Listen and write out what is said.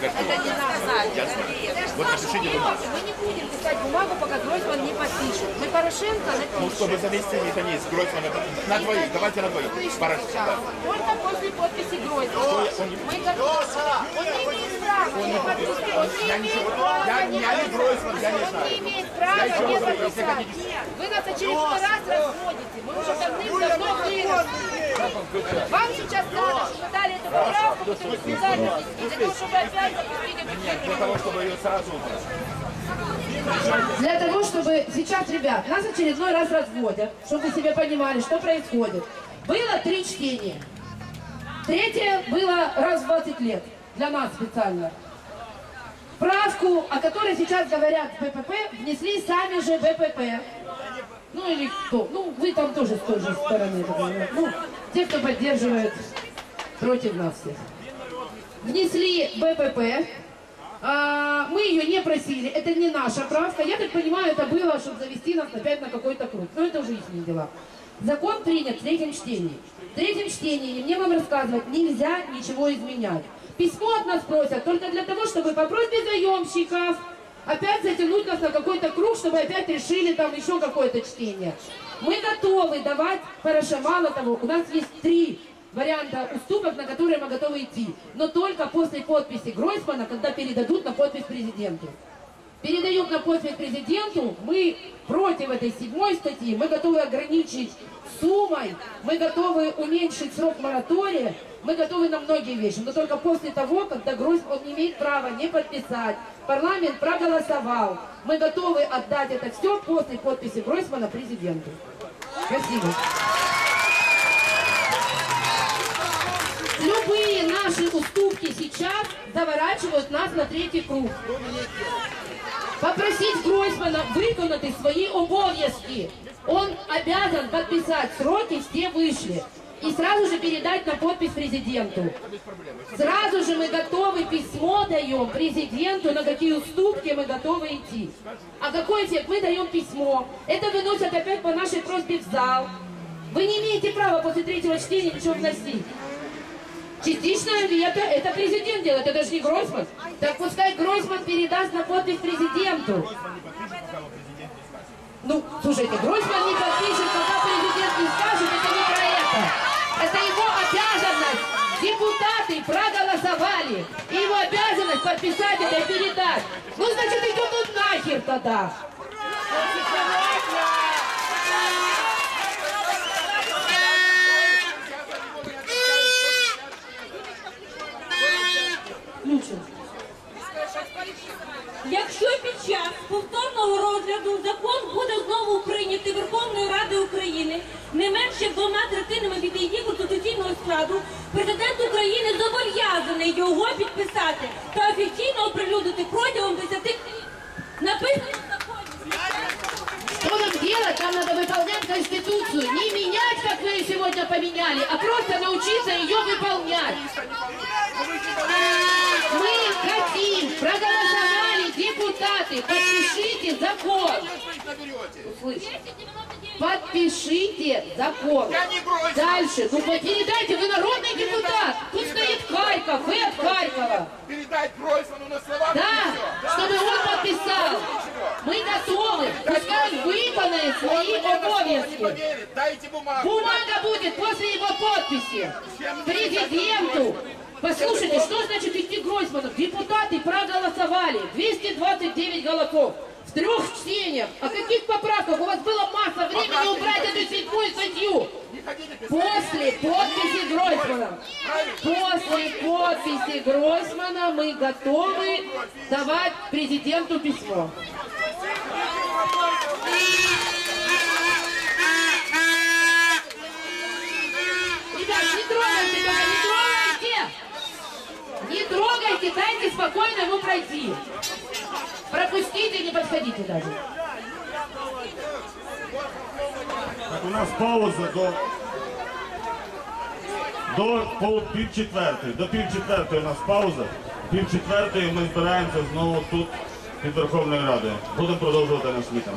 Это не знаю. Вот напишите бумагу. Мы не будем писать бумагу, пока Гройсман не подпишет. Мы Порошенко Ну, чтобы напишем. завести механизм Гройсмана на двоих, давайте на двоих. Порошенко. Только после подписи Гройсмана. Мы готовы. Он не права не Я имеет ничего, права я, не Гройсман, я не Он не знаю. имеет права не подписать. Вы нас очередной раз разводите. Мы уже давным-давно выросли. Вам сейчас для того, чтобы сейчас, ребят, нас очередной раз разводят, чтобы вы себе понимали, что происходит. Было три чтения. Третье было раз в 20 лет. Для нас специально. Правку, о которой сейчас говорят БПП, внесли сами же БПП. Ну или кто? Ну, вы там тоже с той же стороны. Ну, те, кто поддерживает против нас всех. Внесли БПП. А, мы ее не просили, это не наша правка. Я так понимаю, это было, чтобы завести нас опять на какой-то круг. Но это уже их дела. Закон принят в третьем чтении. В третьем чтении, мне вам рассказывать, нельзя ничего изменять. Письмо от нас просят только для того, чтобы по просьбе заемщиков опять затянуть нас на какой-то круг, чтобы опять решили там еще какое-то чтение. Мы готовы давать Параша, мало того, у нас есть три варианта уступок, на которые мы готовы идти. Но только после подписи Гройсмана, когда передадут на подпись президенту. Передают на подпись президенту, мы против этой седьмой статьи, мы готовы ограничить суммой, мы готовы уменьшить срок моратория, мы готовы на многие вещи, но только после того, когда Гройсман не имеет права не подписать, парламент проголосовал, мы готовы отдать это все после подписи Гройсмана президенту. Спасибо. Наши уступки сейчас заворачивают нас на третий круг. Попросить Гройсмана виконати свої обов'язки. Он обязан подписать, сроки все вышли. И сразу же передать на подпись президенту. Сразу же мы готовы, письмо даем президенту, на какие уступки мы готовы идти. А какой эффект? Мы даем письмо. Это выносят опять по нашей просьбе в зал. Вы не имеете права после третьего чтения ничего вносить. Частичная вето, это президент делает, это же не Гройсман. Так пускай Гройсман передаст на подпись президенту. Ну, слушайте, Гройсман не подпишет, пока президент не скажет, это не про это. Это его обязанность. Депутаты проголосовали. И его обязанность подписать это и передать. Ну, значит, идет он нахер тогда. Якщо під час повторного розгляду закон буде знову прийнятий Верховною Радою України не менше двома третинами від її конституційного складу, президент України зобов'язаний його підписати та офіційно оприлюднити протягом 10 днів. Написано в законі. Что нам делать? Нам надо выполнять Конституцию. Не менять, как вы ее сегодня поменяли, а просто научиться ее выполнять. Подпишите закон. Услышь. Подпишите закон. Дальше. Ну передайте, вы народный депутат. Тут стоит Харьков, вы от Харькова. Передать Гройсману на словах Да, чтобы он подписал. Мы готовы. Пускай выполняет свои обовязки. дайте бумагу. Бумага будет после его подписи. Президенту. Послушайте, что значит идти Гройсману? Депутаты проголосовали. 229 голосов. В трех чтениях. О каких поправках? У вас была масса времени Поправки убрать эту седьмую статью. После подписи Гройсмана. После подписи Гройсмана мы готовы давать президенту письмо. Ребят, не трогайте, не трогайте! Не трогайте, дайте спокойно ему пройти. Пропустите, не подходите даже. Так, у нас пауза до, до пол пів четвертої. До пів четвертої у нас пауза. Пів четвертої ми збираємося знову тут під Верховною Радою. Будемо продовжувати наш мітинг.